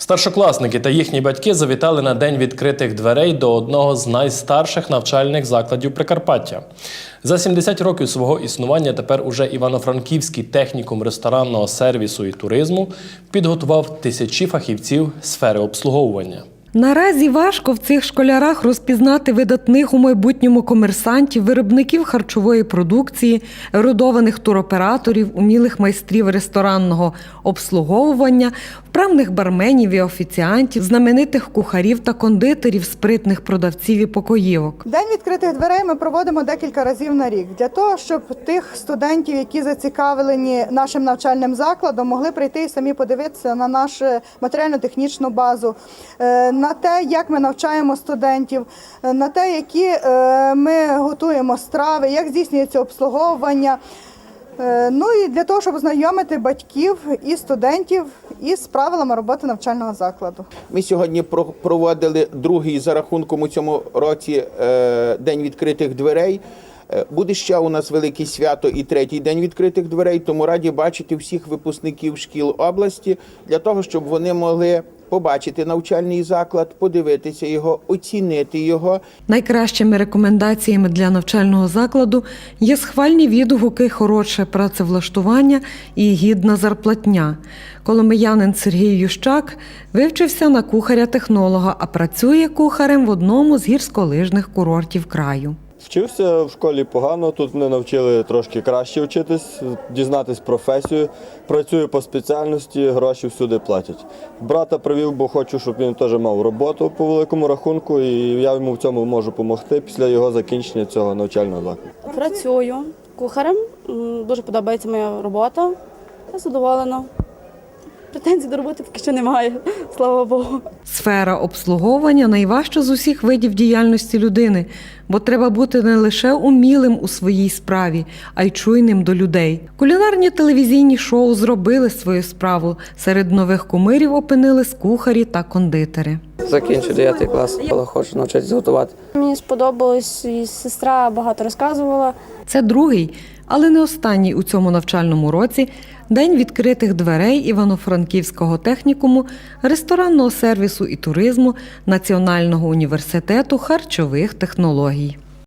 Старшокласники та їхні батьки завітали на день відкритих дверей до одного з найстарших навчальних закладів Прикарпаття. За 70 років свого існування тепер уже Івано-Франківський технікум ресторанного сервісу і туризму підготував тисячі фахівців сфери обслуговування. Наразі важко в цих школярах розпізнати видатних у майбутньому комерсантів, виробників харчової продукції, ерудованих туроператорів, умілих майстрів ресторанного обслуговування, вправних барменів і офіціантів, знаменитих кухарів та кондитерів, спритних продавців і покоївок. День відкритих дверей ми проводимо декілька разів на рік для того, щоб тих студентів, які зацікавлені нашим навчальним закладом, могли прийти і самі подивитися на нашу матеріально-технічну базу, е, на те, як ми навчаємо студентів, е, на те, які е, ми готуємо страви, як здійснюється обслуговування. Е, Ну і для того, щоб ознайомити батьків і студентів із правилами роботи навчального закладу. Ми сьогодні проводили другий за рахунком у цьому році день відкритих дверей. Буде ще у нас велике свято і третій день відкритих дверей. Тому раді бачити всіх випускників шкіл області для того, щоб вони могли побачити навчальний заклад, подивитися його, оцінити його. Найкращими рекомендаціями для навчального закладу є схвальні відгуки, хороше працевлаштування і гідна зарплатня. Коломиянин Сергій Ющак вивчився на кухаря-технолога, а працює кухарем в одному з гірськолижних курортів краю. Вчився в школі погано, тут мене навчили трошки краще вчитись, дізнатись професію. Працюю по спеціальності, гроші всюди платять. Брата привів, бо хочу, щоб він теж мав роботу по великому рахунку, і я йому в цьому можу допомогти після його закінчення цього навчального закладу. Працюю кухарем. Дуже подобається моя робота. Я задоволена. Претензій до роботи поки що немає, слава Богу. Сфера обслуговування найважча з усіх видів діяльності людини, бо треба бути не лише умілим у своїй справі, а й чуйним до людей. Кулінарні телевізійні шоу зробили свою справу. Серед нових кумирів опинились кухарі та кондитери. Закінчу 9 клас, але хочу навчитися готувати. Мені сподобалось, і сестра багато розказувала. Це другий, але не останній у цьому навчальному році день відкритих дверей Івано-Франківського технікуму, ресторанного сервісу і туризму Національного університету харчових технологій.